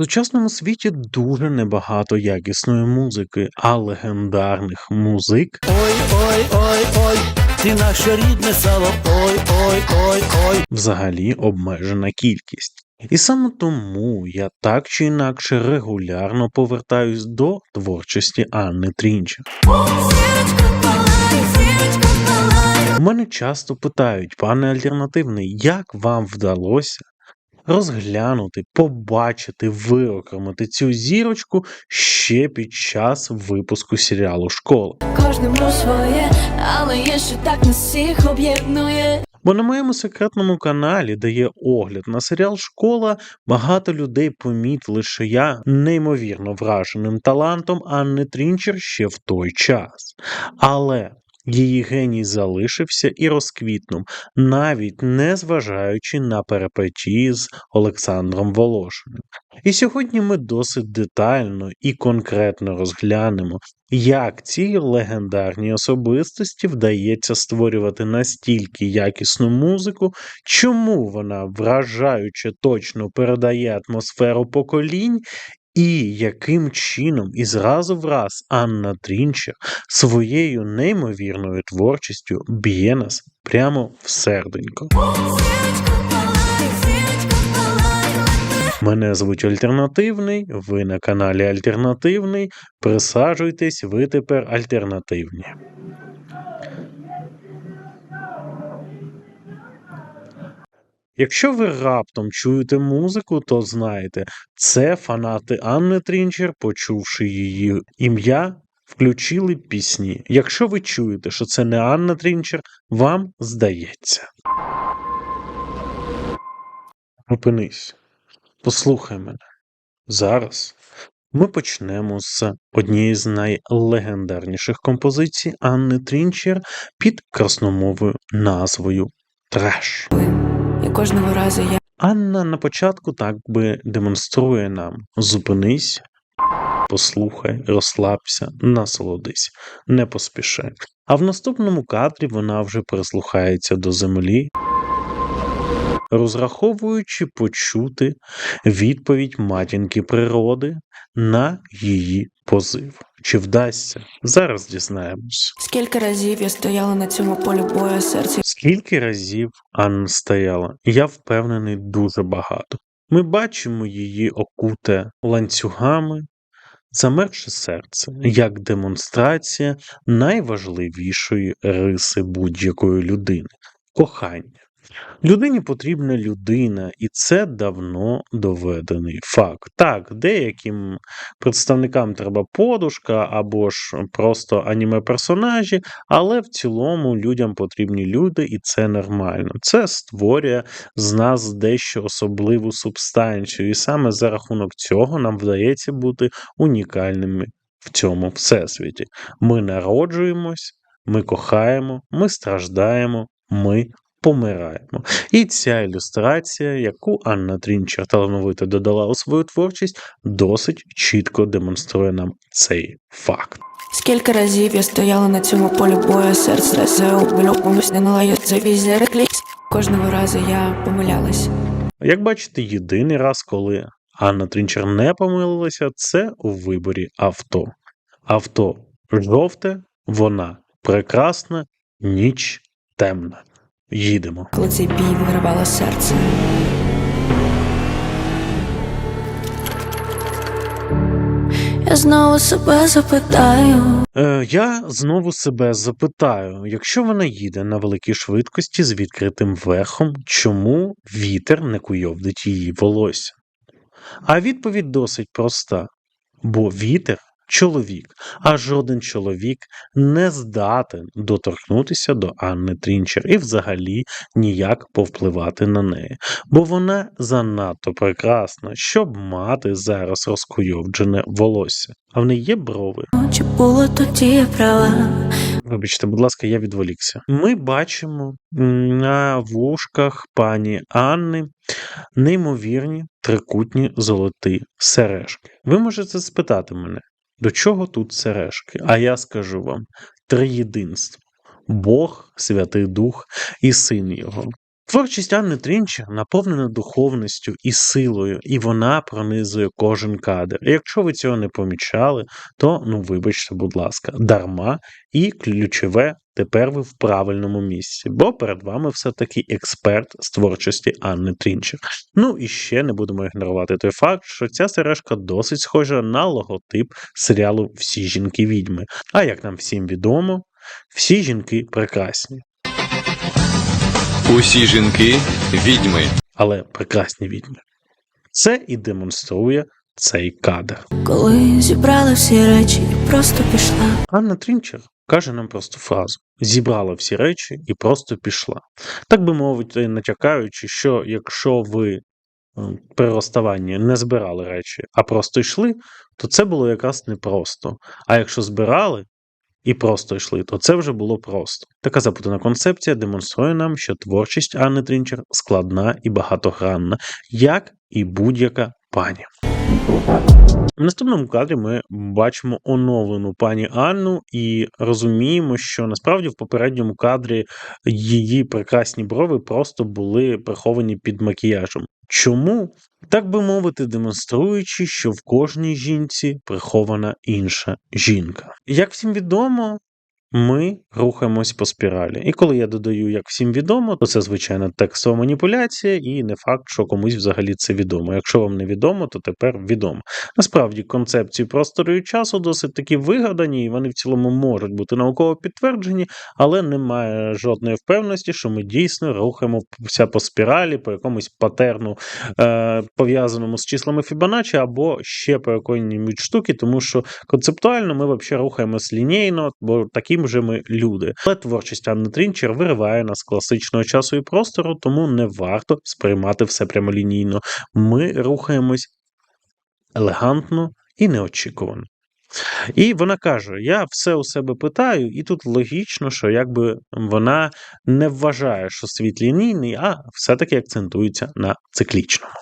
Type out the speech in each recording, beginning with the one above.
В сучасному світі дуже небагато якісної музики, а легендарних музик Ой, ой, ой, ой, ти наше рідне сало, ой, ой, ой, ой. взагалі обмежена кількість. І саме тому я так чи інакше регулярно повертаюсь до творчості Анни Трінчер. У мене часто питають, пане альтернативний, як вам вдалося розглянути, побачити, виокремити цю зірочку ще під час випуску серіалу Школа. Кожному своє, але є що так нас всіх об'єднує. Бо на моєму секретному каналі, де є огляд на серіал Школа, багато людей помітили, що я неймовірно враженим талантом Анни Трінчер ще в той час. Але її геній залишився і розквітнув, навіть не зважаючи на перипетії з Олександром Волошиним. І сьогодні ми досить детально і конкретно розглянемо, як цій легендарній особистості вдається створювати настільки якісну музику, чому вона вражаюче точно передає атмосферу поколінь, і яким чином і зразу в раз Анна Трінчер своєю неймовірною творчістю б'є нас прямо в серденько. Мене звуть Альтернативний, ви на каналі Альтернативний. Присаджуйтесь, ви тепер альтернативні. Якщо ви раптом чуєте музику, то знаєте, це фанати Анни Трінчер, почувши її ім'я, включили пісні. Якщо ви чуєте, що це не Анна Трінчер, вам здається. Опинись, послухай мене. Зараз ми почнемо з однієї з найлегендарніших композицій Анни Трінчер під красномовою назвою Треш. Кожного разу я Анна на початку так би демонструє нам: зупинись, послухай, розслабся, насолодись, не поспішай. А в наступному кадрі вона вже прислухається до землі, розраховуючи почути відповідь матінки природи на її позив. Чи вдасться? Зараз дізнаємось. скільки разів я стояла на цьому полі бою серце. Скільки разів Анна стояла? Я впевнений дуже багато. Ми бачимо її окуте ланцюгами, замерше серце, як демонстрація найважливішої риси будь-якої людини кохання. Людині потрібна людина, і це давно доведений факт. Так, деяким представникам треба подушка або ж просто аніме-персонажі, але в цілому людям потрібні люди, і це нормально. Це створює з нас дещо особливу субстанцію, і саме за рахунок цього нам вдається бути унікальними в цьому всесвіті. Ми народжуємось, ми кохаємо, ми страждаємо, ми помираємо. І ця ілюстрація, яку Анна Трінчер талановито додала у свою творчість, досить чітко демонструє нам цей факт. Скільки разів я стояла на цьому полі бою серце не налаю це візер. Кожного разу я помилялась. Як бачите, єдиний раз, коли Анна Трінчер не помилилася, це у виборі авто. Авто жовте, вона прекрасна, ніч темна. Їдемо. Коли цей бій виривало серце. Я знову себе запитаю. Е, я знову себе запитаю: якщо вона їде на великій швидкості з відкритим верхом, чому вітер не куйовдить її волосся? А відповідь досить проста: бо вітер чоловік, а жоден чоловік не здатен доторкнутися до Анни Трінчер і взагалі ніяк повпливати на неї, бо вона занадто прекрасна, щоб мати зараз розкуйовджене волосся. А в неї є брови. Чи було тоді я права? Вибачте, будь ласка, я відволікся. Ми бачимо на вушках пані Анни неймовірні трикутні золоті сережки. Ви можете спитати мене, до чого тут сережки? А я скажу вам: триєдинство. Бог, Святий Дух і Син Його. Творчість Анни Трінчер наповнена духовністю і силою, і вона пронизує кожен кадр. Якщо ви цього не помічали, то ну вибачте, будь ласка, дарма і ключове. Тепер ви в правильному місці, бо перед вами все-таки експерт з творчості Анни Трінчер. Ну і ще не будемо ігнорувати той факт, що ця сережка досить схожа на логотип серіалу Всі жінки відьми. А як нам всім відомо, всі жінки прекрасні. Усі жінки відьми. але прекрасні відьми. Це і демонструє цей кадр. Коли зібрала всі речі і просто пішла. Анна Трінчер каже нам просту фразу: зібрала всі речі і просто пішла. Так би мовити, натякаючи, що якщо ви при розставанні не збирали речі, а просто йшли, то це було якраз непросто. А якщо збирали і просто йшли, то це вже було просто. Така запутана концепція демонструє нам, що творчість Анни Трінчер складна і багатогранна, як і будь-яка пані. В наступному кадрі ми бачимо оновлену пані Анну і розуміємо, що насправді в попередньому кадрі її прекрасні брови просто були приховані під макіяжем. Чому? Так би мовити, демонструючи, що в кожній жінці прихована інша жінка. Як всім відомо, ми рухаємось по спіралі. І коли я додаю, як всім відомо, то це звичайна текстова маніпуляція, і не факт, що комусь взагалі це відомо. Якщо вам не відомо, то тепер відомо. Насправді концепції простору і часу досить таки вигадані, і вони в цілому можуть бути науково підтверджені, але немає жодної впевненості, що ми дійсно рухаємося по спіралі, по якомусь патерну, е, пов'язаному з числами Фібоначчі, або ще по якої-небудь штуки, тому що концептуально ми взагалі рухаємось лінійно, бо таким же ми люди. Але творчість Анни Трінчер вириває нас з класичного часу і простору, тому не варто сприймати все прямолінійно. Ми рухаємось елегантно і неочікувано. І вона каже: Я все у себе питаю, і тут логічно, що якби вона не вважає, що світ лінійний, а все-таки акцентується на циклічному.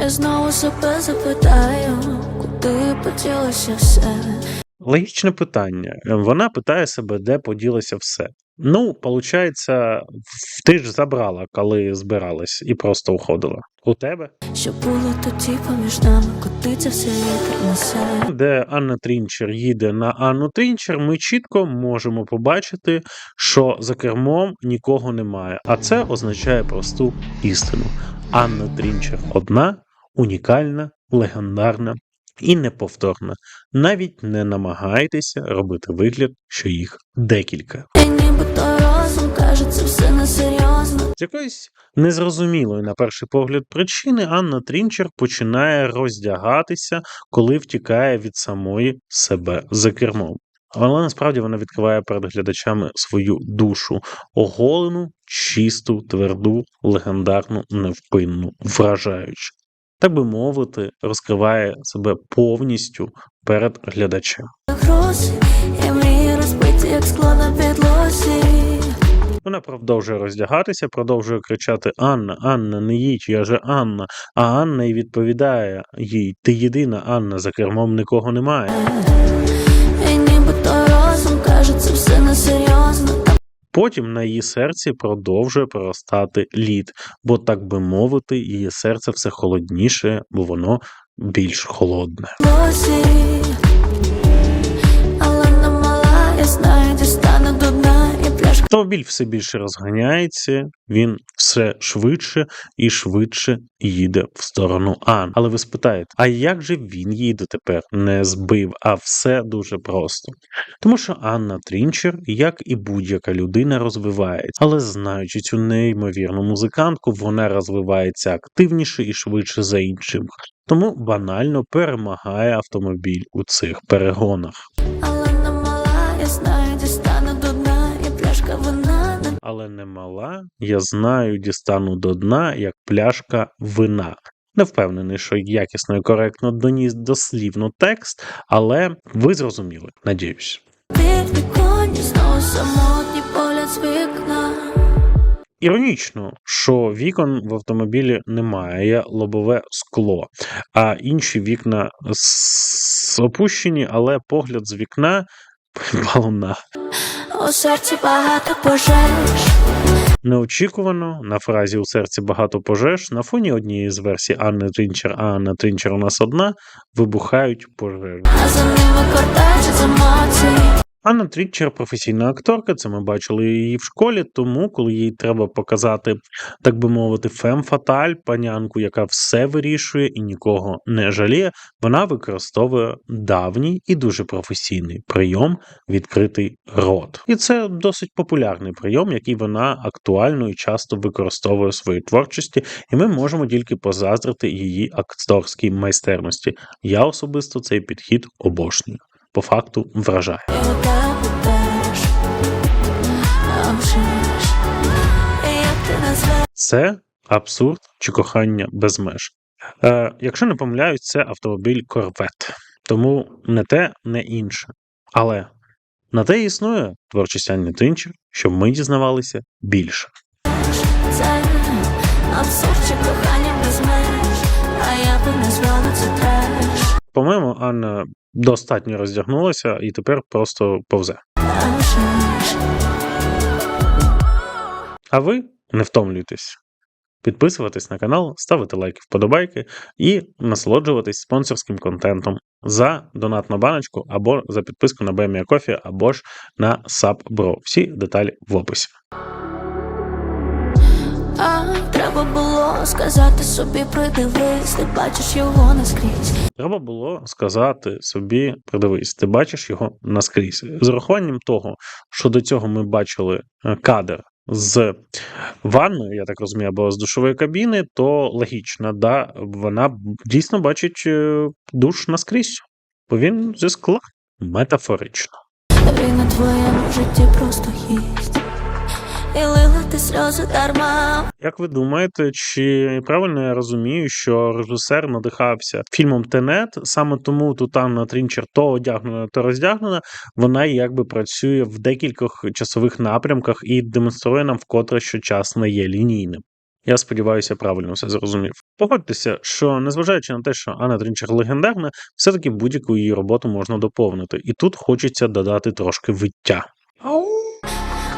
Я знову себе запитаю, куди поділося все. Логічне питання. Вона питає себе, де поділося все. Ну, получається, ти ж забрала, коли збиралась, і просто уходила. У тебе? Що було тоді поміж нами, це все вітер несе. де Анна Трінчер їде на Анну Трінчер, ми чітко можемо побачити, що за кермом нікого немає. А це означає просту істину. Анна Трінчер одна, унікальна, легендарна і неповторна. Навіть не намагайтеся робити вигляд, що їх декілька. І нібито розум каже, це все несерйозно. З якоїсь незрозумілої на перший погляд причини Анна Трінчер починає роздягатися, коли втікає від самої себе за кермом. Але насправді вона відкриває перед глядачами свою душу оголену, чисту, тверду, легендарну, невпинну, вражаючу. Так би мовити, розкриває себе повністю перед глядачем. Вона продовжує роздягатися, продовжує кричати Анна, Анна, не їдь, я же Анна. А Анна й відповідає їй: Ти єдина Анна, за кермом нікого немає. І нібито розум каже, це все несерйозно. Потім на її серці продовжує проростати лід, бо, так би мовити, її серце все холодніше, бо воно більш холодне. Я знаю, дістану до дна, і пляшка Автомобіль все більше розганяється, він все швидше і швидше їде в сторону Ан. Але ви спитаєте, а як же він її дотепер не збив? А все дуже просто. Тому що Анна Трінчер, як і будь-яка людина, розвивається, але знаючи цю неймовірну музикантку, вона розвивається активніше і швидше за іншим. Тому банально перемагає автомобіль у цих перегонах. Але не мала, я знаю, дістану до дна, як пляшка вина. Не впевнений, що якісно і коректно доніс дослівно текст, але ви зрозуміли, надіюсь. Іронічно, що вікон в автомобілі немає, лобове скло, а інші вікна опущені, але погляд з вікна балом на У серці багато пожеж. Неочікувано на фразі у серці багато пожеж на фоні однієї з версій Анни Трінчер, а Анна Трінчер у нас одна, вибухають пожежі. А за ними кортежі з емоцій Анна Трінчер професійна акторка, це ми бачили її в школі, тому коли їй треба показати, так би мовити, фем-фаталь, панянку, яка все вирішує і нікого не жаліє, вона використовує давній і дуже професійний прийом відкритий рот. І це досить популярний прийом, який вона актуально і часто використовує у своїй творчості, і ми можемо тільки позаздрити її акторській майстерності. Я особисто цей підхід обожнюю. По факту вражає. Це абсурд чи кохання без меж. Е, якщо не помиляюсь, це автомобіль Корвет. Тому не те, не інше. Але на те існує творчість Анни Трінчер, щоб ми дізнавалися більше. це Абсурд чи кохання без меж А я би назвала це треш По-моєму, Анна достатньо роздягнулася і тепер просто повзе. А ви не втомлюйтесь. Підписуватись на канал, ставити лайки, вподобайки і насолоджуватись спонсорським контентом за донатну баночку або за підписку на BME Coffee, або ж на SubBro. Всі деталі в описі. А треба було сказати собі придивись Ти бачиш його наскрізь Треба було сказати собі, придивись, ти бачиш його наскрізь. З урахуванням того, що до цього ми бачили е, кадр з ванною, я так розумію, або з душової кабіни, то логічно, да, вона дійсно бачить е, душ наскрізь, бо він зі скла. Метафорично. Він на твоєму житті просто їсть І лила ти сльози дарма Як ви думаєте, чи правильно я розумію, що режисер надихався фільмом Тенет, саме тому тут Анна Трінчер то одягнена, то роздягнена, вона якби працює в декількох часових напрямках і демонструє нам вкотре, що час не є лінійним. Я сподіваюся, правильно все зрозумів. Погодьтеся, що незважаючи на те, що Анна Трінчер легендарна, все-таки будь-яку її роботу можна доповнити, і тут хочеться додати трошки виття.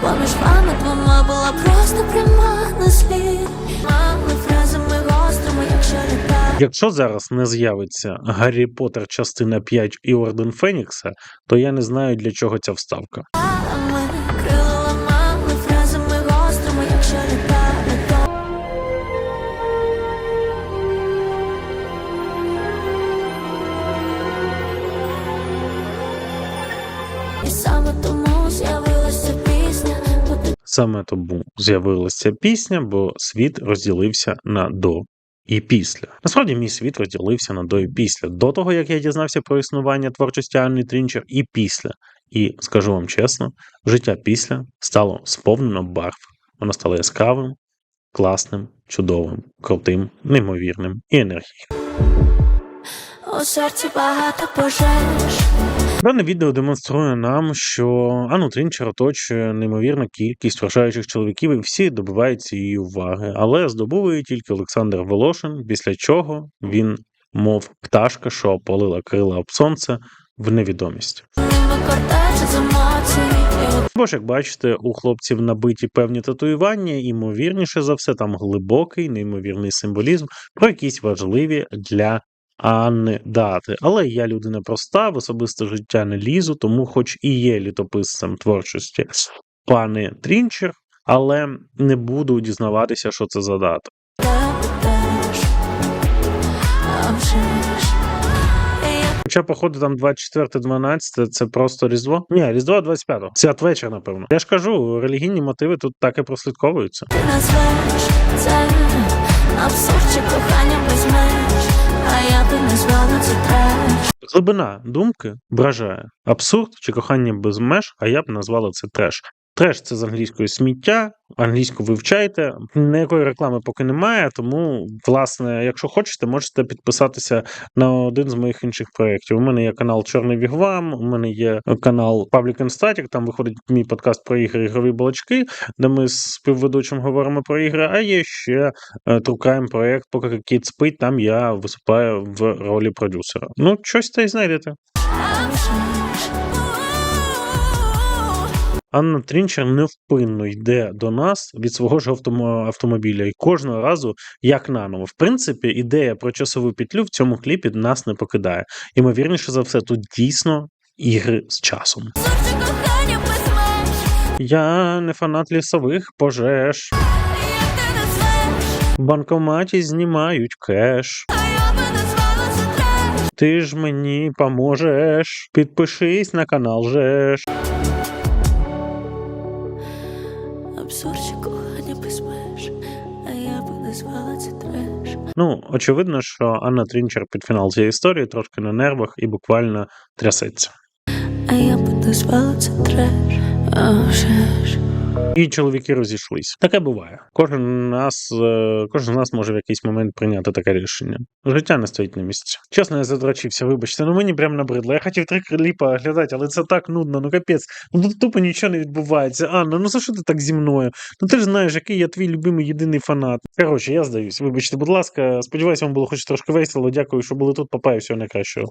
Поміж вами двома була просто пряма на слід Мами фразами гострими, як шерита Якщо зараз не з'явиться Гаррі Поттер частина 5 і Орден Фенікса, то я не знаю для чого ця вставка. Саме тому з'явилася пісня, бо світ розділився на до і після. Насправді, мій світ розділився на до і після. До того як я дізнався про існування творчості Анни Трінчер, і після. І скажу вам чесно, життя після стало сповнено барв. Воно стало яскравим, класним, чудовим, крутим, неймовірним і енергійним. у серці багато пожеж Дане відео демонструє нам, що Анну Трінчер оточує неймовірна кількість вражаючих чоловіків, і всі добиваються її уваги. Але здобув її тільки Олександр Волошин, після чого він, мов пташка, що ополила крила об сонце, в невідомість. Бо ж, як бачите, у хлопців набиті певні татуювання, і, ймовірніше за все, там глибокий, неймовірний символізм про якісь важливі для Анни дати. Але я людина проста, в особисте життя не лізу, тому, хоч і є літописцем творчості пани Трінчер, але не буду дізнаватися, що це за дата. А Хоча, походу, там 24-12 це просто Різдво. Ні, Різдво 25-го. Святвечір, напевно. Я ж кажу, релігійні мотиви тут так і прослідковуються. ти назвеш це Абсурд чи кохання без Глибина думки вражає абсурд чи кохання без меж, а я б назвала це треш. Треш це з англійської сміття, англійську вивчайте. Ніякої реклами поки немає, тому, власне, якщо хочете, можете підписатися на один з моїх інших проєктів. У мене є канал Чорний Вігвам, у мене є канал Public Static, там виходить мій подкаст про ігри ігрові балачки, де ми з співведучим говоримо про ігри. А є ще е, True проєкт, поки кіт спить, там я виступаю в ролі продюсера. Ну, щось та й знайдете. Анна Трінчер невпинно йде до нас від свого ж автомо- автомобіля, і кожного разу як наново. В принципі, ідея про часову петлю в цьому кліпі нас не покидає. Ймовірніше за все, тут дійсно ігри з часом. Я не фанат лісових пожеж. В банкоматі знімають кеш. Ти ж мені поможеш. Підпишись на канал Жеш. Абсурдче кохання без меж А я би назвала це треш. Ну, очевидно, що Анна Трінчер під фінал цієї історії трошки на нервах і буквально трясеться. А я би назвала це треш. А вже ж І чоловіки розійшлись. Таке буває. Кожен нас, е, кожен з нас може в якийсь момент прийняти таке рішення. Життя не стоїть на місці. Чесно, я задрачився, вибачте, ну мені прям набридло. Я хотів три кліпа глядати, але це так нудно, ну капець. Ну тут тупо нічого не відбувається. Анна, ну за що ти так зі мною? Ну ти ж знаєш, який я твій любимий єдиний фанат. Коротше, я здаюсь. Вибачте, будь ласка, сподіваюся, вам було хоч трошки весело. Дякую, що були тут. Папаю, всього найкращого.